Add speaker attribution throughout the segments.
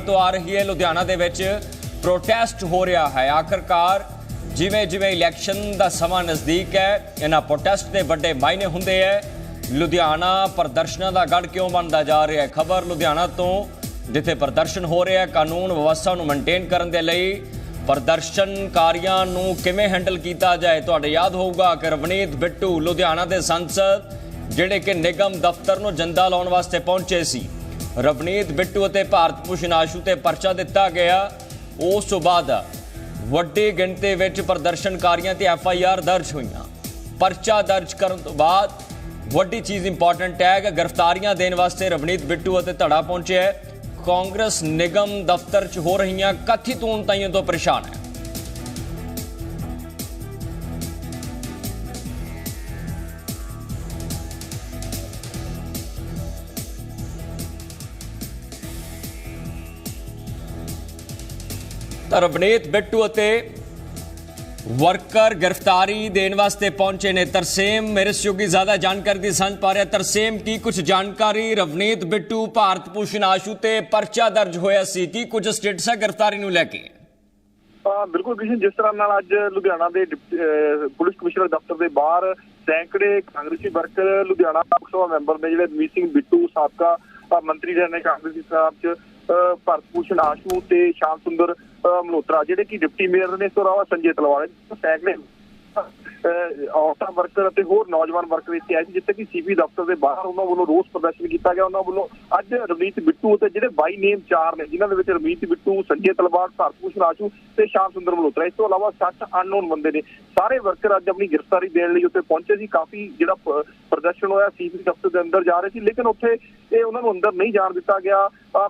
Speaker 1: ਤੋਂ ਆ ਰਹੀ ਹੈ। ਲੁਧਿਆਣਾ ਦੇ ਵਿੱਚ ਪ੍ਰੋਟੈਸਟ ਹੋ ਰਿਹਾ ਹੈ। ਆਖਰਕਾਰ ਜਿਵੇਂ ਜਿਵੇਂ ਇਲੈਕਸ਼ਨ ਦਾ ਸਮਾਂ ਨਜ਼ਦੀਕ ਹੈ, ਇਹਨਾਂ ਪ੍ਰੋਟੈਸਟ ਦੇ ਵੱਡੇ ਮਾਇਨੇ ਹੁੰਦੇ ਹੈ। ਲੁਧਿਆਣਾ ਪ੍ਰਦਰਸ਼ਨਾਂ ਦਾ ਗੜ ਕਿਉਂ ਬਣਦਾ ਜਾ ਰਿਹਾ ਹੈ? ਖਬਰ ਲੁਧਿਆਣਾ ਤੋਂ, ਜਿੱਥੇ ਪ੍ਰਦਰਸ਼ਨ ਹੋ ਰਿਹਾ ਹੈ, ਕਾਨੂੰਨ ਵਿਵਸਥਾ ਨੂੰ ਮੇਨਟੇਨ ਕਰਨ ਦੇ ਲਈ ਪ੍ਰਦਰਸ਼ਨਕਾਰੀਆਂ ਨੂੰ ਕਿਵੇਂ ਹੈਂਡਲ ਕੀਤਾ ਜਾਏ, ਤੁਹਾਡੇ ਯਾਦ ਹੋਊਗਾ। ਕਿ ਰਵਨੀਤ ਬਿੱਟੂ ਲੁਧਿਆਣਾ ਦੇ ਸੰਸਦ, ਜਿਹੜੇ ਕਿ ਨਿਗਮ ਦਫ਼ਤਰ ਨੂੰ ਜੰਦਾ ਲਾਉਣ ਵਾਸਤੇ ਪਹੁੰਚੇ ਸੀ। ਰਵਨੀਤ ਬਿੱਟੂ ਅਤੇ ਭਾਰਤ ਭੂਸ਼ਣ ਆਸ਼ੂ ਤੇ ਪਰਚਾ ਦਿੱਤਾ ਗਿਆ। ਉਸ ਤੋਂ ਬਾਅਦ ਵੱਡੀ ਗਿਣਤੀ ਵਿੱਚ ਪ੍ਰਦਰਸ਼ਨਕਾਰੀਆਂ ਤੇ ਐਫ ਆਈ ਆਰ ਦਰਜ ਹੋਈਆਂ। ਪਰਚਾ ਦਰਜ ਕਰਨ ਤੋਂ ਬਾਅਦ ਵੱਡੀ ਚੀਜ਼ ਇੰਪੋਰਟੈਂਟ ਹੈ ਕਿ ਗ੍ਰਿਫਤਾਰੀਆਂ ਦੇਣ ਵਾਸਤੇ ਰਵਨੀਤ ਬਿੱਟੂ ਅਤੇ ਧੜਾ ਪਹੁੰਚਿਆ ਕਾਂਗਰਸ ਨਿਗਮ ਦਫ਼ਤਰ 'ਚ ਹੋ ਰਹੀਆਂ ਕਥਿਤ ਉਨਤਾਈਆਂ ਤੋਂ ਪਰੇਸ਼ਾਨ ਹੈ। ਤਾਂ ਰਵਨੀਤ ਬਿੱਟੂ ਅਤੇ ਵਰਕਰ ਗ੍ਰਿਫਤਾਰੀ ਦੇਣ ਵਾਸਤੇ ਪਹੁੰਚੇ ਨੇ ਤਰਸੇਮ। ਮੇਰੇ ਸਹਿਯੋਗੀ ਜ਼ਿਆਦਾ ਜਾਣਕਾਰੀ ਦੀ ਸਾਂਝ ਪਾ ਰਿਹਾ। ਤਰਸੇਮ, ਕੀ ਕੁਝ ਜਾਣਕਾਰੀ? ਰਵਨੀਤ ਬਿੱਟੂ, ਭਾਰਤ ਭੂਸ਼ਣ ਆਸ਼ੂ ਤੇ ਪਰਚਾ ਦਰਜ ਹੋਇਆ ਸੀ। ਕੀ ਕੁਝ ਸਟੇਟਸ ਹੈ ਗ੍ਰਿਫਤਾਰੀ ਨੂੰ ਲੈ ਕੇ?
Speaker 2: ਬਿਲਕੁਲ ਕਿਸੇ ਜਿਸ ਤਰ੍ਹਾਂ ਨਾਲ ਅੱਜ ਲੁਧਿਆਣਾ ਦੇ ਪੁਲਿਸ ਕਮਿਸ਼ਨਰ ਦਫ਼ਤਰ ਦੇ ਬਾਹਰ ਸੈਂਕੜੇ ਕਾਂਗਰਸੀ ਵਰਕਰ ਲੁਧਿਆਣਾ ਲੋਕ ਸਭਾ ਮੈਂਬਰ ਨੇ ਜਿਹੜੇ ਮੀਤ ਸਿੰਘ ਬਿੱਟੂ, ਸਾਬਕਾ ਮੰਤਰੀ ਰਹੇ ਨੇ ਕਾਂਗਰਸੀ ਸਾਹਿਬ ਚ ਅਹ ਭੂਸ਼ਣ ਆਸ਼ੂ ਤੇ ਸ਼ਾਮ ਸੁੰਦਰ ਅਹ ਮਲਹੋਤਰਾ, ਜਿਹੜੇ ਕਿ ਡਿਪਟੀ ਮੇਅਰ ਨੇ, ਇਸ ਤੋਂ ਇਲਾਵਾ ਸੰਜੇ ਤਲਵਾਰ ਸੈਂਕੜੇ ਔਰਤਾਂ, ਵਰਕਰ ਅਤੇ ਹੋਰ ਨੌਜਵਾਨ ਵਰਕਰ ਇੱਥੇ ਆਏ ਸੀ, ਜਿੱਥੇ ਕਿ ਸੀਪੀ ਦਫ਼ਤਰ ਦੇ ਬਾਹਰ ਉਹਨਾਂ ਵੱਲੋਂ ਰੋਸ ਪ੍ਰਦਰਸ਼ਨ ਕੀਤਾ ਗਿਆ। ਉਹਨਾਂ ਵੱਲੋਂ ਅੱਜ ਰਵਨੀਤ ਬਿੱਟੂ ਅਤੇ ਜਿਹੜੇ ਬਾਈ ਨੇਮ ਚਾਰ ਨੇ, ਜਿਨ੍ਹਾਂ ਦੇ ਵਿੱਚ ਰਵਨੀਤ ਬਿੱਟੂ, ਸੰਜੇ ਤਲਵਾਰ ਭਾਰਤ ਭੂਸ਼ਣ ਆਸ਼ੂ ਤੇ ਸ਼ਾਮ ਸੁੰਦਰ ਮਲਹੋਤਰਾ। ਇਸ ਤੋਂ ਇਲਾਵਾ 60 ਅਨਨੋਨ ਬੰਦੇ ਨੇ। ਸਾਰੇ ਵਰਕਰ ਅੱਜ ਆਪਣੀ ਗ੍ਰਿਫਤਾਰੀ ਦੇਣ ਲਈ ਉੱਥੇ ਪਹੁੰਚੇ ਸੀ। ਕਾਫੀ ਜਿਹੜਾ ਪ੍ਰਦਰਸ਼ਨ ਹੋਇਆ ਸੀਪੀ ਦਫ਼ਤਰ ਦੇ ਅੰਦਰ ਜਾ ਰਹੇ ਸੀ, ਲੇਕਿਨ ਉੱਥੇ ਇਹ ਉਹਨਾਂ ਨੂੰ ਅੰਦਰ ਨਹੀਂ ਜਾਣ ਦਿੱਤਾ ਗਿਆ।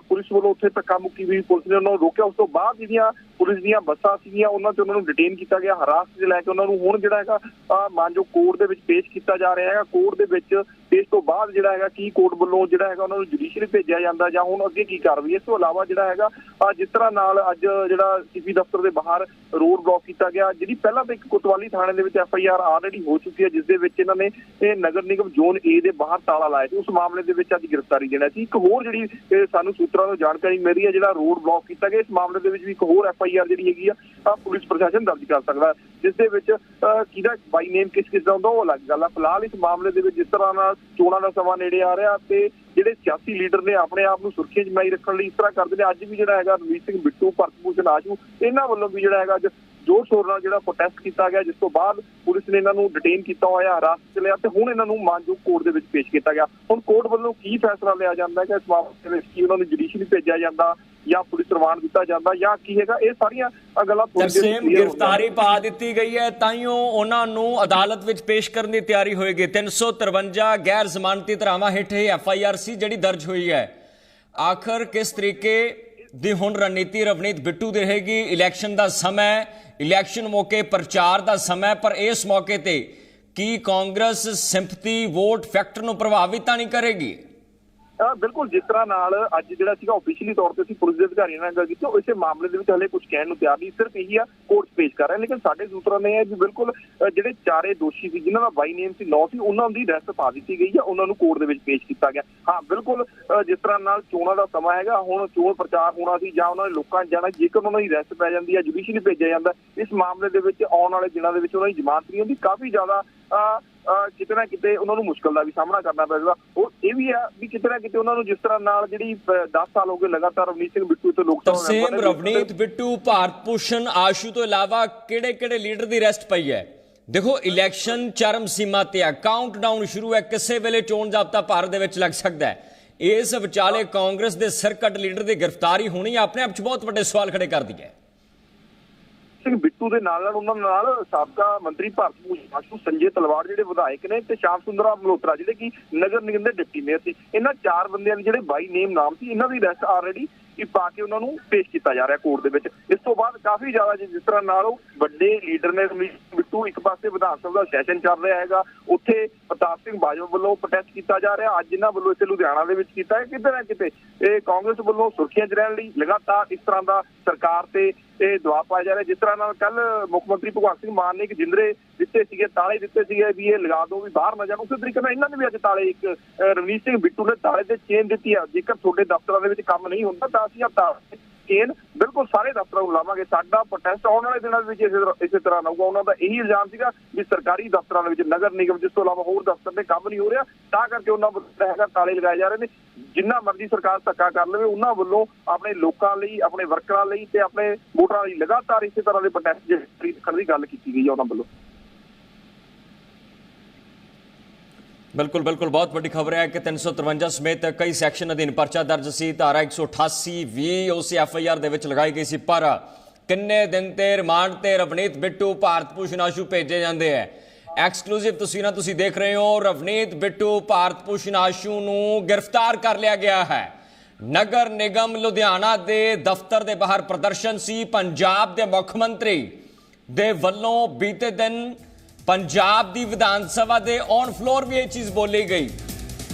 Speaker 2: ਪੁਲਿਸ ਵੱਲੋਂ ਉੱਥੇ ਧੱਕਾ ਮੁੱਕੀ ਵੀ ਪੁਲਿਸ ਨੇ ਉਹਨਾਂ ਨੂੰ ਰੋਕਿਆ। ਉਸ ਤੋਂ ਬਾਅਦ ਜਿਹੜੀਆਂ ਪੁਲਿਸ ਦੀਆਂ ਬੱਸਾਂ ਸੀਗੀਆਂ, ਉਹਨਾਂ ਤੇ ਉਹਨਾਂ ਨੂੰ ਡਿਟੇਨ ਕੀਤਾ ਗਿਆ। ਹਰਾਸਤ 'ਚ ਲੈ ਕੇ ਉਹਨਾਂ ਨੂੰ ਹੁਣ ਜਿਹੜਾ ਹੈਗਾ, ਆਹ ਮਾਨਜੋ ਕੋਰਟ ਦੇ ਵਿੱਚ ਪੇਸ਼ ਕੀਤਾ ਜਾ ਰਿਹਾ ਹੈਗਾ। ਕੋਰਟ ਦੇ ਵਿੱਚ ਇਸ ਤੋਂ ਬਾਅਦ ਜਿਹੜਾ ਹੈਗਾ ਕੀ ਕੋਰਟ ਵੱਲੋਂ ਜਿਹੜਾ ਹੈਗਾ ਉਹਨਾਂ ਨੂੰ ਜੁਡੀਸ਼ੀਅਰੀ ਭੇਜਿਆ ਜਾਂਦਾ ਜਾਂ ਹੁਣ ਅੱਗੇ ਕੀ ਕਾਰਵਾਈ ਇਸ ਤੋਂ ਇਲਾਵਾ ਜਿਹੜਾ ਹੈਗਾ ਜਿਸ ਤਰ੍ਹਾਂ ਨਾਲ ਅੱਜ ਜਿਹੜਾ ਸੀਪੀ ਦਫ਼ਤਰ ਦੇ ਬਾਹਰ ਰੋਡ ਬਲੌਕ ਕੀਤਾ ਗਿਆ ਜਿਹੜੀ ਪਹਿਲਾਂ ਤਾਂ ਇੱਕ ਕੋਤਵਾਲੀ ਥਾਣੇ ਦੇ ਵਿੱਚ ਐਫ ਆਈ ਆਰ ਆਲਰੇਡੀ ਹੋ ਚੁੱਕੀ ਹੈ ਜਿਸ ਦੇ ਵਿੱਚ ਇਹਨਾਂ ਨੇ ਇਹ ਨਗਰ ਨਿਗਮ ਜ਼ੋਨ ਏ ਦੇ ਬਾਹਰ ਤਾਲਾ ਲਾਇਆ ਸੀ। ਉਸ ਮਾਮਲੇ ਦੇ ਵਿੱਚ ਅੱਜ ਗ੍ਰਿਫਤਾਰੀ ਦੇਣਾ ਸੀ। ਇੱਕ ਹੋਰ ਜਿਹੜੀ ਸਾਨੂੰ ਸੂਤਰਾਂ ਤੋਂ ਜਾਣਕਾਰੀ ਮਿਲ ਰਹੀ ਹੈ ਜਿਹੜਾ ਰੋਡ ਬਲੌਕ ਕੀਤਾ ਗਿਆ ਇਸ ਮਾਮਲੇ ਦੇ ਵਿੱਚ ਵੀ ਇੱਕ ਹੋਰ ਐਫ ਆਈ ਆਰ ਜਿਹੜੀ ਹੈਗੀ ਆ ਆਹ ਪੁਲਿਸ ਪ੍ਰਸ਼ਾਸਨ ਦਰਜ ਕਰ ਸਕਦਾ ਹੈ, ਜਿਸ ਦੇ ਵਿੱਚ ਕਿਹਦਾ ਬਾਈ ਨੇਮ ਕਿਸ ਕਿਸ ਦਾ ਹੁੰਦਾ ਉਹ ਅਲੱਗ ਗੱਲ ਆ। ਫਿਲਹਾਲ ਇਸ ਮਾਮਲੇ ਦੇ ਵਿੱਚ ਜਿਸ ਤਰ੍ਹਾਂ ਨਾਲ ਚੋਣਾਂ ਦਾ ਸਮਾਂ ਨੇੜੇ ਆ ਰਿਹਾ ਤੇ ਜਿਹੜੇ ਸਿਆਸੀ ਲੀਡਰ ਨੇ ਆਪਣੇ ਆਪ ਨੂੰ ਸੁਰੱਖਿਅਤ ਜਮਾਈ ਰੱਖਣ ਲਈ ਇਸ ਤਰ੍ਹਾਂ ਕਰਦੇ ਨੇ। ਅੱਜ ਵੀ ਜਿਹੜਾ ਹੈਗਾ ਰਣਜੀਤ ਸਿੰਘ ਬਿੱਟੂ, ਭਰਤ ਭੂਸ਼ਣ ਆਜੂ, ਇਹਨਾਂ ਵੱਲੋਂ ਵੀ ਜਿਹੜਾ ਹੈਗਾ ਅੱਜ ਜ਼ੋਰ ਸ਼ੋਰ ਨਾਲ ਜਿਹੜਾ ਪ੍ਰੋਟੈਸਟ ਕੀਤਾ ਗਿਆ ਜਿਸ ਤੋਂ ਬਾਅਦ ਪੁਲਿਸ ਨੇ ਇਹਨਾਂ ਨੂੰ ਡਿਟੇਨ ਕੀਤਾ ਹੋਇਆ ਹਰਾਸ 'ਚ ਲਿਆ ਤੇ ਹੁਣ ਇਹਨਾਂ ਨੂੰ ਮਾਨਜੋਗ ਕੋਰਟ ਦੇ ਵਿੱਚ ਪੇਸ਼ ਕੀਤਾ ਗਿਆ। ਹੁਣ ਕੋਰਟ ਵੱਲੋਂ ਕੀ ਫੈਸਲਾ ਲਿਆ ਜਾਂਦਾ ਹੈ ਕਿ ਇਸ ਮਾਮਲੇ ਵਿੱਚ ਕੀ ਉਹਨਾਂ ਨੂੰ ਜੁਡੀਸ਼ੀਅਲੀ ਭੇਜਿਆ ਜਾਂਦਾ ਜਾਂ ਪੁਲਿਸ ਰਿਮਾਂਡ ਦਿੱਤਾ ਜਾਂਦਾ ਜਾਂ ਕੀ ਹੈਗਾ? ਇਹ ਸਾਰੀਆਂ ਗੱਲਾਂ
Speaker 1: ਤਰਸੇਮ
Speaker 2: ਹੋ
Speaker 1: ਗ੍ਰਿਫਤਾਰੀ ਪਾ ਦਿੱਤੀ ਗਈ ਹੈ ਤਾਈਓ ਉਹਨਾਂ ਨੂੰ ਅਦਾਲਤ ਵਿੱਚ ਪੇਸ਼ ਕਰਨ ਦੀ ਤਿਆਰੀ ਹੋਏਗੀ। 353 ਗੈਰ ਜ਼ਮਾਨਤੀ ਧਰਾਵਾਂ ਹੇਠ ਇਹ ਐਫ ਆਈ ਆਰ ਸੀ ਜਿਹੜੀ ਦਰਜ ਹੋਈ ਹੈ। ਆਖਰ ਕਿਸ ਤਰੀਕੇ ਦੀ ਹੁਣ ਰਣਨੀਤੀ ਰਵਨੀਤ ਬਿੱਟੂ ਦੀ ਰਹੇਗੀ। ਇਲੈਕਸ਼ਨ ਦਾ ਸਮਾਂ ਇਲੈਕਸ਼ਨ ਮੌਕੇ ਪ੍ਰਚਾਰ ਦਾ ਸਮਾਂ ਪਰ ਇਸ ਮੌਕੇ ਤੇ ਕੀ ਕਾਂਗਰਸ ਸਿੰਪਥੀ ਵੋਟ ਫੈਕਟਰ ਨੂੰ ਪ੍ਰਭਾਵਿਤ ਤਾਂ ਨਹੀਂ ਕਰੇਗੀ?
Speaker 2: ਅ, ਬਿਲਕੁਲ ਜਿਸ ਤਰ੍ਹਾਂ ਨਾਲ ਅੱਜ ਜਿਹੜਾ ਸੀਗਾ ਆਫੀਸ਼ੀਅਲੀ ਤੌਰ ਤੇ ਅਸੀਂ ਪੁਲਿਸ ਦੇ ਅਧਿਕਾਰੀਆਂ ਨਾਲ ਗੱਲ ਕੀਤੀ ਉਹ ਇਸੇ ਮਾਮਲੇ ਦੇ ਵਿੱਚ ਹਲੇ ਕੁਝ ਕਹਿਣ ਨੂੰ ਤਿਆਰ ਨਹੀਂ ਸਿਰਫ ਇਹੀ ਆ ਕੋਰਟ ਪੇਸ਼ ਕਰ ਰਹੇ ਲੇਕਿਨ ਸਾਡੇ ਸੂਤਰਾਂ ਨੇ ਇਹ ਵੀ ਬਿਲਕੁਲ ਜਿਹੜੇ ਚਾਰੇ ਦੋਸ਼ੀ ਸੀ ਜਿਨ੍ਹਾਂ ਦਾ ਬਾਈ ਨੇਮ ਸੀ ਨੌ ਸੀ ਉਹਨਾਂ ਦੀ ਅਰੈਸਟ ਪਾ ਦਿੱਤੀ ਗਈ ਆ ਉਹਨਾਂ ਨੂੰ ਕੋਰਟ ਦੇ ਵਿੱਚ ਪੇਸ਼ ਕੀਤਾ ਗਿਆ। ਹਾਂ ਬਿਲਕੁਲ ਜਿਸ ਤਰ੍ਹਾਂ ਨਾਲ ਚੋਣਾਂ ਦਾ ਸਮਾਂ ਹੈਗਾ ਹੁਣ ਚੋਣ ਪ੍ਰਚਾਰ ਹੋਣਾ ਸੀ ਜਾਂ ਉਹਨਾਂ ਦੇ ਲੋਕਾਂ ਜਾਣਾ ਜੇਕਰ ਉਹਨਾਂ ਦੀ ਅਰੈਸਟ ਪੈ ਜਾਂਦੀ ਹੈ ਜੁਡੀਸ਼ੀਅਲੀ ਭੇਜਿਆ ਜਾਂਦਾ ਇਸ ਮਾਮਲੇ ਦੇ ਵਿੱਚ ਆਉਣ ਵਾਲੇ ਦਿਨਾਂ ਦੇ ਵਿੱਚ ਉਹਨਾਂ ਦੀ ਜ਼ਮਾਨਤ ਨਹੀਂ ਹੁੰਦੀ ਕਾਫੀ ਜ਼ਿਆਦਾ ਕਿਤੇ ਨਾ ਕਿਤੇ ਉਹਨਾਂ ਨੂੰ ਮੁਸ਼ਕਲ ਦਾ ਵੀ ਸਾਹਮਣਾ ਕਰਨਾ ਪਏਗਾ ਉਹ ਇਹ ਵੀ ਆ ਵੀ ਕਿਤੇ ਨਾ ਕਿਤੇ ਉਹਨਾਂ ਨੂੰ ਜਿਸ ਤਰ੍ਹਾਂ ਨਾਲ ਜਿਹੜੀ 10 ਸਾਲ ਹੋ ਗਏ ਲਗਾਤਾਰ ਰਵਨੀਤ ਸਿੰਘ ਬਿੱਟੂ ਤੇ ਲੋਕ ਨੇ
Speaker 1: ਰਵਨੀਤ ਬਿੱਟੂ ਭਾਰਤ ਭੂਸ਼ਣ ਆਸ਼ੂ ਤੋਂ ਇਲਾਵਾ ਕਿਹੜੇ ਕਿਹੜੇ ਲੀਡਰ ਦੀ ਅਰੈਸਟ ਪਈ ਹੈ? ਦੇਖੋ ਇਲੈਕਸ਼ਨ ਚਰਮ ਸੀਮਾ ਤੇ ਹੈ ਕਾਊਂਟਡਾਊਨ ਸ਼ੁਰੂ ਹੈ ਕਿਸੇ ਵੇਲੇ ਚੋਣ ਜ਼ਾਬਤਾ ਭਾਰਤ ਦੇ ਵਿੱਚ ਲੱਗ ਸਕਦਾ ਹੈ। ਇਸ ਵਿਚਾਲੇ ਕਾਂਗਰਸ ਦੇ ਸਰਕਟ ਲੀਡਰ ਦੀ ਗ੍ਰਿਫਤਾਰੀ ਹੋਣੀ ਆਪਣੇ ਆਪ 'ਚ ਬਹੁਤ ਵੱਡੇ ਸਵਾਲ ਖੜੇ ਕਰਦੀ ਹੈ।
Speaker 2: ਸਿੰਘ ਬਿੱਟੂ ਦੇ ਨਾਲ ਨਾਲ ਉਹਨਾਂ ਨਾਲ ਸਾਬਕਾ ਮੰਤਰੀ ਭਾਰਤ ਭੂਸ਼ਣ ਆਸ਼ੂ ਸੰਜੇ ਤਲਵਾੜ ਜਿਹੜੇ ਵਿਧਾਇਕ ਨੇ ਤੇ ਸ਼ਾਮ ਸੁੰਦਰਾ ਮਲਹੋਤਰਾ ਜਿਹੜੇ ਕਿ ਨਗਰ ਨਿਗਮ ਦੇ ਡਿਪਟੀ ਮੇਅਰ ਸੀ। ਇਹਨਾਂ ਚਾਰ ਬੰਦਿਆਂ ਦੇ ਜਿਹੜੇ ਬਾਈ ਨੇਮ ਨਾਮ ਸੀ, ਇਹਨਾਂ ਦੀ ਰੈਸਟ ਆਲਰੇਡੀ ਕਿ ਪਾ ਕੇ ਉਹਨਾਂ ਨੂੰ ਪੇਸ਼ ਕੀਤਾ ਜਾ ਰਿਹਾ ਕੋਰਟ ਦੇ ਵਿੱਚ। ਇਸ ਤੋਂ ਬਾਅਦ ਕਾਫੀ ਜ਼ਿਆਦਾ ਜਿਸ ਤਰ੍ਹਾਂ ਨਾਲ ਉਹ ਵੱਡੇ ਲੀਡਰ ਨੇ ਰਣਜੀਤ ਇੱਕ ਪਾਸੇ ਵਿਧਾਨ ਸਭਾ ਦਾ ਸੈਸ਼ਨ ਚੱਲ ਰਿਹਾ ਹੈਗਾ, ਉੱਥੇ ਪ੍ਰਤਾਪ ਸਿੰਘ ਬਾਜਵਾ ਵੱਲੋਂ ਪ੍ਰੋਟੈਸਟ ਕੀਤਾ ਜਾ ਰਿਹਾ, ਅੱਜ ਇਹਨਾਂ ਵੱਲੋਂ ਇੱਥੇ ਲੁਧਿਆਣਾ ਦੇ ਵਿੱਚ ਕੀਤਾ ਹੈ ਕਿਤੇ ਨਾ ਕਿਤੇ? ਇਹ ਕਾਂਗਰਸ ਵੱਲੋਂ ਸੁਰਖੀਆਂ 'ਚ ਰਹਿਣ ਲਈ ਲਗਾਤਾਰ ਇਸ ਤਰ੍ਹਾਂ ਦਾ ਸਰਕਾਰ ਤੇ ਇਹ ਦਬਾਅ ਪਾਇਆ ਜਾ ਰਿਹਾ, ਜਿਸ ਤਰ੍ਹਾਂ ਨਾਲ ਕੱਲ ਮੁੱਖ ਮੰਤਰੀ ਭਗਵੰਤ ਸਿੰਘ ਮਾਨ ਨੇ ਇੱਕ ਜਿੰਦਰੇ ਦਿੱਤੇ ਸੀਗੇ, ਤਾਲੇ ਦਿੱਤੇ ਸੀਗੇ ਵੀ ਇਹ ਲਗਾ ਦਿਓ ਵੀ ਬਾਹਰ ਨਾ ਜਾਣ। ਉਸੇ ਤਰੀਕੇ ਨਾਲ ਇਹਨਾਂ ਨੇ ਵੀ ਅੱਜ ਤਾਲੇ ਇੱਕ ਰਵਨੀਤ ਸਿੰਘ ਬਿੱਟੂ ਨੇ ਤਾਲੇ ਤੇ ਚੇਨ ਦਿੱਤੀ ਆ, ਜੇਕਰ ਤੁਹਾਡੇ ਦਫ਼ਤਰਾਂ ਦੇ ਵਿੱਚ ਕੰਮ ਨਹੀਂ ਹੁੰਦਾ ਤਾਂ ਅਸੀਂ ਆ ਤਾਲੇ ਚੇਨ ਬਿਲਕੁਲ ਸਾਰੇ ਦਫ਼ਤਰਾਂ ਨੂੰ ਲਾਵਾਂਗੇ। ਸਾਡਾ ਪ੍ਰੋਟੈਸਟ ਆਉਣ ਵਾਲੇ ਦਿਨਾਂ ਦੇ ਵਿੱਚ ਇਸੇ ਤਰ੍ਹਾਂ ਇਸੇ ਤਰ੍ਹਾਂ ਰਹੂਗਾ। ਉਹਨਾਂ ਦਾ ਇਹੀ ਇਲਜ਼ਾਮ ਸੀਗਾ ਵੀ ਸਰਕਾਰੀ ਦਫ਼ਤਰਾਂ ਦੇ ਵਿੱਚ, ਨਗਰ ਨਿਗਮ ਜਿਸ ਤੋਂ ਇਲਾਵਾ ਹੋਰ ਦਫ਼ਤਰ ਤੇ ਕੰਮ ਨਹੀਂ ਹੋ ਰਿਹਾ, ਤਾਂ ਕਰਕੇ ਉਹਨਾਂ ਵੱਲੋਂ ਹੈਗਾ ਤਾਲੇ ਲਗਾਏ ਜਾ ਰਹੇ ਨੇ। ਜਿੰਨਾ ਮਰਜ਼ੀ ਸਰਕਾਰ ਧੱਕਾ ਕਰ ਲਵੇ, ਉਹਨਾਂ ਵੱਲੋਂ ਆਪਣੇ ਲੋਕਾਂ ਲਈ, ਆਪਣੇ ਵਰਕਰਾਂ ਲਈ ਤੇ ਆਪਣੇ ਵੋਟਰਾਂ ਲਈ ਲਗਾਤਾਰ ਇਸੇ ਤਰ੍ਹਾਂ ਦੇ ਪ੍ਰੋਟੈਸਟ ਜਾਰੀ ਰੱਖਣ ਦੀ ਗੱਲ ਕੀਤੀ ਗਈ ਹੈ ਉਹਨਾਂ ਵੱਲੋਂ।
Speaker 1: ਬਿਲਕੁਲ ਬਿਲਕੁਲ। ਬਹੁਤ ਵੱਡੀ ਖਬਰ ਹੈ ਕਿ 353 ਸਮੇਤ ਕਈ ਸੈਕਸ਼ਨ ਅਧੀਨ ਪਰਚਾ ਦਰਜ ਸੀ। ਧਾਰਾ 188 ਵੀ ਉਸ ਐਫ ਆਈ ਆਰ ਦੇ ਵਿੱਚ ਲਗਾਈ ਗਈ ਸੀ। ਪਰ ਕਿੰਨੇ ਦਿਨ ਤੇ ਰਿਮਾਂਡ ਤੇ ਰਵਨੀਤ ਬਿੱਟੂ ਭਾਰਤ ਭੂਸ਼ਣ ਆਸ਼ੂ ਭੇਜੇ ਜਾਂਦੇ ਹੈ ਐਕਸਕਲੂਸਿਵ ਤਸਵੀਰਾਂ ਤੁਸੀਂ ਦੇਖ ਰਹੇ ਹੋ, ਰਵਨੀਤ ਬਿੱਟੂ ਭਾਰਤ ਭੂਸ਼ਣ ਆਸ਼ੂ ਨੂੰ ਗ੍ਰਿਫਤਾਰ ਕਰ ਲਿਆ ਗਿਆ ਹੈ। ਨਗਰ ਨਿਗਮ ਲੁਧਿਆਣਾ ਦੇ ਦਫ਼ਤਰ ਦੇ ਬਾਹਰ ਪ੍ਰਦਰਸ਼ਨ ਸੀ। ਪੰਜਾਬ ਦੇ ਮੁੱਖ ਮੰਤਰੀ ਦੇ ਵੱਲੋਂ ਬੀਤੇ ਦਿਨ ਪੰਜਾਬ ਦੀ ਵਿਧਾਨ ਸਭਾ ਦੇ ਔਨ ਫਲੋਰ ਵੀ ਇਹ ਚੀਜ਼ ਬੋਲੀ ਗਈ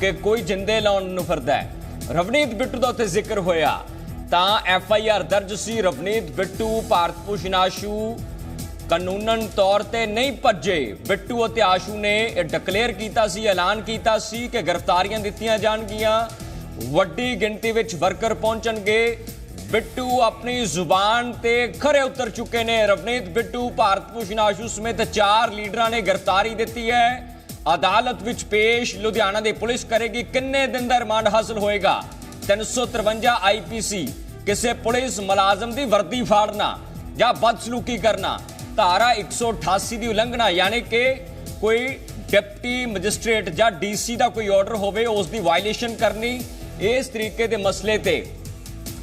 Speaker 1: ਕਿ ਕੋਈ ਜਿੰਦੇ ਲਾਉਣ ਨੂੰ ਫਿਰਦਾ ਹੈ। ਰਵਨੀਤ ਬਿੱਟੂ ਦਾ ਉੱਥੇ ਜ਼ਿਕਰ ਹੋਇਆ। ਤਾਂ ਐਫ ਆਈ ਆਰ ਦਰਜ ਸੀ, ਰਵਨੀਤ ਬਿੱਟੂ ਭਾਰਤ ਭੂਸ਼ਣ ਆਸ਼ੂ ਕਾਨੂੰਨਨ ਤੌਰ ਤੇ ਨਹੀਂ ਭੱਜੇ। ਬਿੱਟੂ ਅਤੇ ਆਸ਼ੂ ਨੇ ਇਹ ਡਿਕਲੇਅਰ ਕੀਤਾ ਸੀ, ਐਲਾਨ ਕੀਤਾ ਸੀ ਕਿ ਗ੍ਰਿਫਤਾਰੀਆਂ ਦਿੱਤੀਆਂ ਜਾਣਗੀਆਂ। ਵੱਡੀ ਗਿਣਤੀ ਵਿੱਚ ਵਰਕਰ ਪਹੁੰਚਣਗੇ। ਬਿੱਟੂ ਆਪਣੀ ਜ਼ੁਬਾਨ ਤੇ ਖਰੇ ਉਤਰ ਚੁੱਕੇ ਨੇ। ਰਵਨੀਤ, ਬਿੱਟੂ, ਭਾਰਤ ਭੂਸ਼ਣ, ਆਸ਼ੂ ਸਮੇਤ ਚਾਰ ਲੀਡਰਾਂ ਨੇ ਗ੍ਰਿਫਤਾਰੀ ਦਿੱਤੀ ਹੈ। ਅਦਾਲਤ ਵਿੱਚ ਪੇਸ਼ ਲੁਧਿਆਣਾ ਦੀ ਪੁਲਿਸ ਕਰੇਗੀ ਕਿੰਨੇ ਦਿਨ ਦਾ ਰਿਮਾਂਡ ਹਾਸਲ ਹੋਏਗਾ? 353 ਆਈਪੀਸੀ ਕਿਸੇ ਪੁਲਿਸ ਮੁਲਾਜ਼ਮ ਦੀ ਵਰਦੀ ਫਾੜਨਾ ਜਾਂ ਬਦਸਲੂਕੀ ਕਰਨਾ? ਧਾਰਾ 188 ਦੀ ਉਲੰਘਣਾ, ਯਾਨੀ ਕਿ ਕੋਈ ਡਿਪਟੀ ਮੈਜਿਸਟ੍ਰੇਟ ਜਾਂ ਡੀਸੀ ਦਾ ਕੋਈ ਆਰਡਰ ਹੋਵੇ, ਉਸ ਦੀ ਵਾਇਲੇਸ਼ਨ ਕਰਨੀ। ਇਸ ਤਰੀਕੇ ਦੇ ਮਸਲੇ ਤੇ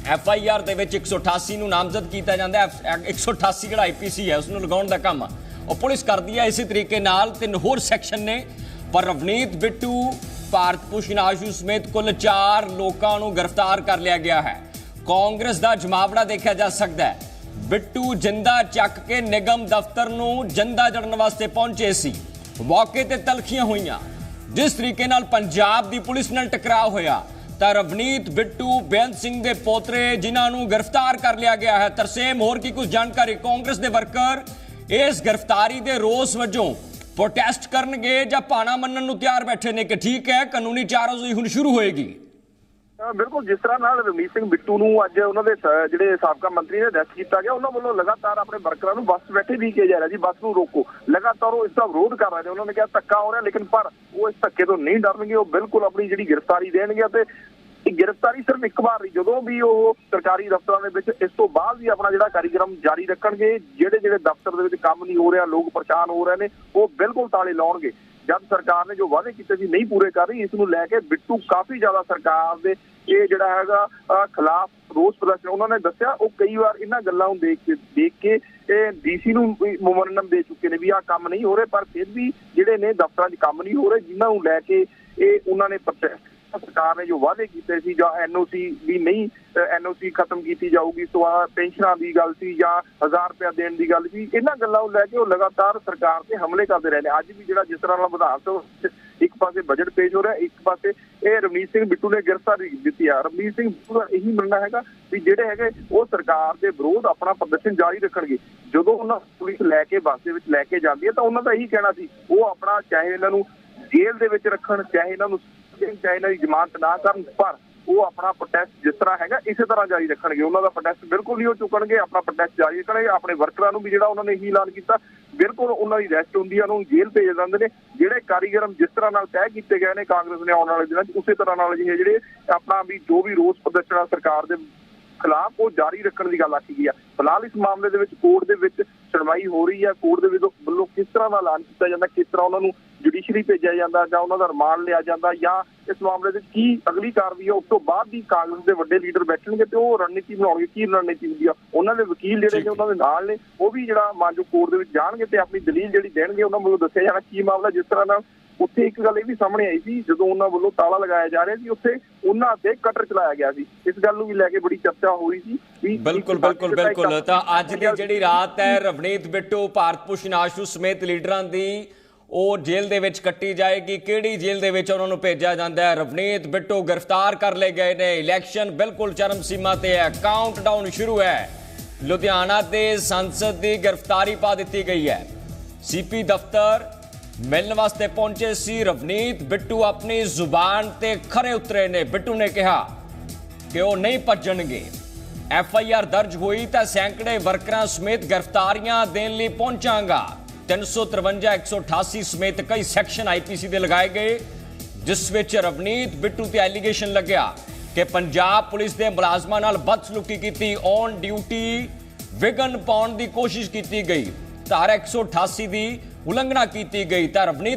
Speaker 1: ਐਫ ਆਈ ਆਰ ਦੇ ਵਿੱਚ 188 ਨੂੰ ਨਾਮਜ਼ਦ ਕੀਤਾ ਜਾਂਦਾ ਹੈ। 188 ਜਿਹੜਾ ਆਈਪੀਸੀ ਹੈ ਉਸ ਨੂੰ ਲਗਾਉਣ ਦਾ ਕੰਮ ਉਹ ਪੁਲਿਸ ਕਰਦੀ ਹੈ ਇਸੇ ਤਰੀਕੇ ਨਾਲ ਤਿੰਨ ਹੋਰ ਸੈਕਸ਼ਨ ਨੇ। ਪਰ ਰਵਨੀਤ ਬਿੱਟੂ ਭਾਰਤ ਭੂਸ਼ਣ ਆਸ਼ੂ ਸਮੇਤ ਕੁੱਲ 4 ਲੋਕਾਂ ਨੂੰ ਗ੍ਰਿਫਤਾਰ ਕਰ ਲਿਆ ਗਿਆ ਹੈ। ਕਾਂਗਰਸ ਦਾ ਜਮਾਵੜਾ ਦੇਖਿਆ ਜਾ ਸਕਦਾ ਹੈ। ਬਿੱਟੂ ਜਿੰਦਾ ਚੱਕ ਕੇ ਨਿਗਮ ਦਫ਼ਤਰ ਨੂੰ ਜਿੰਦਾ ਜੜਨ ਵਾਸਤੇ ਪਹੁੰਚੇ ਸੀ। ਮੌਕੇ ਤੇ ਤਲਖੀਆਂ ਹੋਈਆਂ। ਜਿਸ ਤਰੀਕੇ ਨਾਲ ਪੰਜਾਬ ਦੀ ਪੁਲਿਸ ਨਾਲ ਟਕਰਾਅ ਹੋਇਆ। ਤਾਂ ਰਵਨੀਤ, ਬਿੱਟੂ, ਬੇਅੰਤ ਸਿੰਘ ਦੇ ਪੋਤਰੇ ਜਿਨ੍ਹਾਂ ਨੂੰ ਗ੍ਰਿਫਤਾਰ ਕਰ ਲਿਆ ਗਿਆ ਹੈ। ਤਰਸੇਮ, ਹੋਰ ਕੀ ਕੁਝ ਜਾਣਕਾਰੀ? ਕਾਂਗਰਸ ਦੇ ਵਰਕਰ ਇਸ ਗ੍ਰਿਫਤਾਰੀ ਦੇ ਰੋਸ ਵਜੋਂ ਪ੍ਰੋਟੈਸਟ ਕਰਨਗੇ ਜਾਂ ਪਾਣਾ ਮੰਨਣ ਨੂੰ ਤਿਆਰ ਬੈਠੇ ਨੇ ਕਿ ਠੀਕ ਹੈ, ਕਾਨੂੰਨੀ ਚਾਰਾਜ਼ੋਈ ਹੁਣ ਸ਼ੁਰੂ ਹੋਏਗੀ।
Speaker 2: ਬਿਲਕੁਲ, ਜਿਸ ਤਰ੍ਹਾਂ ਨਾਲ ਰਮੀਤ ਸਿੰਘ ਬਿੱਟੂ ਨੂੰ ਅੱਜ ਉਹਨਾਂ ਦੇ ਜਿਹੜੇ ਸਾਬਕਾ ਮੰਤਰੀ ਨੇ ਅਰੈਸਟ ਕੀਤਾ ਗਿਆ, ਉਹਨਾਂ ਵੱਲੋਂ ਲਗਾਤਾਰ ਆਪਣੇ ਵਰਕਰਾਂ ਨੂੰ ਬੱਸ ਬੈਠੇ ਵੀ ਕਿਹਾ ਜਾ ਰਿਹਾ ਜੀ, ਬੱਸ ਨੂੰ ਰੋਕੋ। ਲਗਾਤਾਰ ਉਹ ਇਸ ਦਾ ਵਿਰੋਧ ਕਰ ਰਹੇ ਨੇ। ਉਹਨਾਂ ਨੇ ਕਿਹਾ ਧੱਕਾ ਹੋ ਰਿਹਾ, ਲੇਕਿਨ ਪਰ ਉਹ ਇਸ ਧੱਕੇ ਤੋਂ ਨਹੀਂ ਡਰਨਗੇ, ਉਹ ਬਿਲਕੁਲ ਆਪਣੀ ਜਿਹੜੀ ਗ੍ਰਿਫਤਾਰੀ ਦੇਣਗੇ ਅਤੇ ਇਹ ਗ੍ਰਿਫਤਾਰੀ ਸਿਰਫ ਇੱਕ ਵਾਰ ਨਹੀਂ, ਜਦੋਂ ਵੀ ਉਹ ਸਰਕਾਰੀ ਦਫ਼ਤਰਾਂ ਦੇ ਵਿੱਚ ਇਸ ਤੋਂ ਬਾਅਦ ਵੀ ਆਪਣਾ ਜਿਹੜਾ ਕਾਰਜਕ੍ਰਮ ਜਾਰੀ ਰੱਖਣਗੇ ਜਿਹੜੇ ਜਿਹੜੇ ਦਫ਼ਤਰ ਦੇ ਵਿੱਚ ਕੰਮ ਨਹੀਂ ਹੋ ਰਿਹਾ, ਲੋਕ ਪਰੇਸ਼ਾਨ ਹੋ ਰਹੇ ਨੇ, ਉਹ ਬਿਲਕੁਲ ਤਾਲੇ ਲਾਉਣਗੇ। ਜਦ ਸਰਕਾਰ ਨੇ ਜੋ ਵਾਅਦੇ ਕੀਤੇ ਸੀ, ਨਹੀਂ ਪੂਰੇ ਕਰ ਰਹੀ, ਇਸ ਨੂੰ ਲੈ ਕੇ ਬਿੱਟੂ ਕਾਫੀ ਜ਼ਿਆਦਾ ਸਰਕਾਰ ਦੇ, ਇਹ ਜਿਹੜਾ ਹੈਗਾ ਖਿਲਾਫ ਰੋਸ ਪ੍ਰਦਰਸ਼ਨ ਉਹਨਾਂ ਨੇ ਦੱਸਿਆ, ਉਹ ਕਈ ਵਾਰ ਇਹਨਾਂ ਗੱਲਾਂ ਨੂੰ ਦੇਖ ਕੇ ਦੇਖ ਕੇ, ਇਹ ਡੀਸੀ ਨੂੰ ਮਮਨਮ ਦੇ ਚੁੱਕੇ ਨੇ ਵੀ ਆਹ ਕੰਮ ਨਹੀਂ ਹੋ ਰਹੇ, ਪਰ ਫਿਰ ਵੀ ਜਿਹੜੇ ਨੇ ਦਫ਼ਤਰਾਂ 'ਚ ਕੰਮ ਨਹੀਂ ਹੋ ਰਹੇ, ਜਿਨ੍ਹਾਂ ਨੂੰ ਲੈ ਕੇ ਇਹ ਉਹਨਾਂ ਨੇ ਪ੍ਰੋਟੈਸਟ ਸਰਕਾਰ ਨੇ ਜੋ ਵਾਅਦੇ ਕੀਤੇ ਸੀ ਜਾਂ ਐਨਓਸੀ ਵੀ ਨਹੀਂ ਐਨਓਸੀ ਖਤਮ ਕੀਤੀ ਜਾਊਗੀ, ਸੋ ਆ ਪੈਨਸ਼ਨਾਂ ਦੀ ਗੱਲ ਸੀ ਜਾਂ 1000 ਰੁਪਏ ਦੇਣ ਦੀ ਗੱਲ ਸੀ, ਇਹਨਾਂ ਗੱਲਾਂ ਨੂੰ ਲੈ ਕੇ ਉਹ ਲਗਾਤਾਰ ਸਰਕਾਰ ਤੇ ਹਮਲੇ ਕਰਦੇ ਰਹੇ ਨੇ। ਅੱਜ ਵੀ ਜਿਹੜਾ ਜਿਸ ਤਰ੍ਹਾਂ ਨਾਲ ਵਿਧਾਨ ਸਭਾ ਇੱਕ ਪਾਸੇ ਬਜਟ ਪੇਸ਼ ਹੋ ਰਿਹਾ, ਇੱਕ ਪਾਸੇ ਇਹ ਰਮਨੀਤ ਸਿੰਘ ਬਿੱਟੂ ਨੇ ਗ੍ਰਿਫਤਾਰੀ ਦਿੱਤੀ ਆ। ਰਮਨੀਤ ਸਿੰਘ ਬਿੱਟੂ ਦਾ ਇਹੀ ਮੰਨਣਾ ਹੈਗਾ ਵੀ ਜਿਹੜੇ ਹੈਗੇ, ਉਹ ਸਰਕਾਰ ਦੇ ਵਿਰੋਧ ਆਪਣਾ ਪ੍ਰਦਰਸ਼ਨ ਜਾਰੀ ਰੱਖਣਗੇ। ਜਦੋਂ ਉਹਨਾਂ ਪੁਲਿਸ ਲੈ ਕੇ, ਬੱਸ ਦੇ ਵਿੱਚ ਲੈ ਕੇ ਜਾਂਦੀ ਹੈ, ਤਾਂ ਉਹਨਾਂ ਦਾ ਇਹੀ ਕਹਿਣਾ ਸੀ, ਉਹ ਆਪਣਾ ਚਾਹੇ ਇਹਨਾਂ ਨੂੰ ਜੇਲ੍ਹ ਦੇ ਵਿੱਚ ਰੱਖਣ, ਚਾਹੇ ਇਹਨਾਂ ਨੂੰ ਚਾਹੇ ਇਹਨਾਂ ਦੀ ਜ਼ਮਾਨਤ ਨਾ ਕਰਨ ਪਰ ਉਹ ਆਪਣਾ ਪ੍ਰੋਟੈਸਟ ਜਿਸ ਤਰ੍ਹਾਂ ਹੈਗਾ, ਇਸੇ ਤਰ੍ਹਾਂ ਜਾਰੀ ਰੱਖਣਗੇ। ਉਹਨਾਂ ਦਾ ਪ੍ਰੋਟੈਸਟ ਬਿਲਕੁਲ ਨਹੀਂ ਉਹ ਚੁੱਕਣਗੇ, ਆਪਣਾ ਪ੍ਰੋਟੈਸਟ ਜਾਰੀ ਰੱਖਣਗੇ। ਆਪਣੇ ਵਰਕਰਾਂ ਨੂੰ ਵੀ ਜਿਹੜਾ ਉਹਨਾਂ ਨੇ ਇਹੀ ਐਲਾਨ ਕੀਤਾ, ਬਿਲਕੁਲ ਉਹਨਾਂ ਦੀ ਰੈਸਟ ਹੁੰਦੀ ਆ, ਉਹਨੂੰ ਜੇਲ੍ਹ ਭੇਜ ਦਿੰਦੇ ਨੇ। ਜਿਹੜੇ ਕਾਰੀਗਰਮ ਜਿਸ ਤਰ੍ਹਾਂ ਨਾਲ ਤੈਅ ਕੀਤੇ ਗਏ ਨੇ ਕਾਂਗਰਸ ਨੇ ਆਉਣ ਵਾਲੇ ਦਿਨਾਂ 'ਚ, ਉਸੇ ਤਰ੍ਹਾਂ ਨਾਲ ਜਿਹੇ ਜਿਹੜੇ ਆਪਣਾ ਵੀ ਜੋ ਵੀ ਰੋਸ ਪ੍ਰਦਰਸ਼ਨ ਆ ਸਰਕਾਰ ਦੇ ਖਿਲਾਫ, ਉਹ ਜਾਰੀ ਰੱਖਣ ਦੀ ਗੱਲ ਆਖੀ ਗਈ ਆ। ਫਿਲਹਾਲ ਇਸ ਮਾਮਲੇ ਦੇ ਵਿੱਚ ਕੋਰਟ ਦੇ ਵਿੱਚ ਸੁਣਵਾਈ ਹੋ ਰਹੀ ਆ ਕੋਰਟ ਦੇ ਵੱਲੋਂ ਕਿਸ ਤਰ੍ਹਾਂ ਦਾ ਐਲਾਨ ਕੀਤਾ ਜਾਂਦਾ ਕਿਸ ਤਰ੍ਹਾਂ ਉਹਨਾਂ ਨੂੰ ਜੁਡੀਸ਼ਰੀ ਭੇਜਿਆ ਜਾਂਦਾ ਜਾਂ ਉਹਨਾਂ ਦਾ ਰਿਮਾਂਡ ਲਿਆ ਜਾਂਦਾ ਜਾਂ ਇਸ ਮਾਮਲੇ ਦੇ ਕੀ ਅਗਲੀ ਕਾਰਵਾਈ ਆ ਉਸ ਤੋਂ ਬਾਅਦ ਦੀ ਕਾਂਗਰਸ ਦੇ ਵੱਡੇ ਲੀਡਰ ਬੈਠਣਗੇ ਤੇ ਉਹ ਰਣਨੀਤੀ ਬਣਾਉਣਗੇ ਕੀ ਰਣਨੀਤੀ ਹੁੰਦੀ ਆ ਉਹਨਾਂ ਦੇ ਵਕੀਲ ਜਿਹੜੇ ਨੇ ਉਹਨਾਂ ਦੇ ਨਾਲ ਨੇ ਉਹ ਵੀ ਜਿਹੜਾ ਮਾਨਜੋ ਕੋਰਟ ਦੇ ਵਿੱਚ ਜਾਣਗੇ ਤੇ ਆਪਣੀ ਦਲੀਲ ਜਿਹੜੀ ਦੇਣਗੇ ਉਹਨਾਂ ਵੱਲੋਂ ਦੱਸਿਆ ਜਾਣਾ ਕੀ ਮਾਮਲਾ ਜਿਸ ਤਰ੍ਹਾਂ ਨਾਲ ਉੱਥੇ ਇੱਕ ਗੱਲ ਇਹ ਵੀ ਸਾਹਮਣੇ ਆਈ ਸੀ ਜਦੋਂ ਉਹਨਾਂ ਵੱਲੋਂ ਤਾਲਾ ਲਗਾਇਆ ਜਾ ਰਿਹਾ ਸੀ ਉੱਥੇ ਉਹਨਾਂ ਤੇ ਕਟਰ ਚਲਾਇਆ ਗਿਆ ਸੀ। ਇਸ ਗੱਲ ਨੂੰ ਵੀ ਲੈ ਕੇ ਬੜੀ ਚਰਚਾ ਹੋ ਰਹੀ ਸੀ ਵੀ
Speaker 1: ਬਿਲਕੁਲ ਬਿਲਕੁਲ ਬਿਲਕੁਲ। ਤਾਂ ਅੱਜ ਦੀ ਜਿਹੜੀ ਰਾਤ ਹੈ ਰਵਨੀਤ ਬਿੱਟੂ ਭਾਰਤ ਭੂਸ਼ਣ ਆਸ਼ੂ ਸਮੇਤ ਲੀਡਰਾਂ ਦੀ ਉਹ ਜੇਲ੍ਹ ਦੇ ਵਿੱਚ ਕੱਟੀ ਜਾਏਗੀ। ਕਿਹੜੀ ਜੇਲ੍ਹ ਦੇ ਵਿੱਚ ਉਹਨਾਂ ਨੂੰ ਭੇਜਿਆ ਜਾਂਦਾ ਹੈ? ਰਵਨੀਤ ਬਿੱਟੂ ਗ੍ਰਿਫਤਾਰ ਕਰ ਲਏ ਗਏ ਨੇ। ਇਲੈਕਸ਼ਨ ਬਿਲਕੁਲ ਚਰਮ ਸੀਮਾ ਤੇ ਹੈ। ਕਾਊਂਟਡਾਊਨ ਸ਼ੁਰੂ ਹੈ। ਲੁਧਿਆਣਾ ਦੇ ਸੰਸਦ ਦੀ ਗ੍ਰਿਫਤਾਰੀ ਪਾ ਦਿੱਤੀ ਗਈ ਹੈ। ਸੀਪੀ ਦਫ਼ਤਰ ਮਿਲਣ ਵਾਸਤੇ ਪਹੁੰਚੇ ਸੀ ਰਵਨੀਤ। ਬਿੱਟੂ ਆਪਣੀ ਜ਼ੁਬਾਨ ਤੇ ਖਰੇ ਉਤਰੇ ਨੇ। ਬਿੱਟੂ ਨੇ ਕਿਹਾ ਕਿ ਉਹ ਨਹੀਂ ਭੱਜਣਗੇ। ਐਫ ਆਈ ਆਰ ਦਰਜ ਹੋਈ ਤਾਂ ਸੈਂਕੜੇ ਵਰਕਰਾਂ ਸਮੇਤ ਗ੍ਰਿਫਤਾਰੀਆਂ ਦੇਣ ਲਈ ਪਹੁੰਚਾਂਗਾ। 353 188 ਸਮੇਤ ਕਈ ਸੈਕਸ਼ਨ ਆਈਪੀਸੀ ਦੇ ਲਗਾਏ ਗਏ, ਜਿਸ ਵਿੱਚ ਰਵਨੀਤ, ਬਿੱਟੂ ਤੇ ਐਲੀਗੇਸ਼ਨ ਲੱਗਿਆ ਕਿ ਪੰਜਾਬ ਪੁਲਿਸ ਦੇ ਮੁਲਾਜ਼ਮਾਂ ਨਾਲ ਬਦਸਲੂਕੀ ਕੀਤੀ, ਔਨ ਡਿਊਟੀ ਵਿਗਨ ਪਾਉਣ ਦੀ ਕੋਸ਼ਿਸ਼ ਕੀਤੀ ਗਈ। ਧਾਰਾ 188 ਦੀ ਉਲੰਘਣਾ ਕੀਤੀ ਗਈ। ਤਾਂ ਰਵਨੀਤ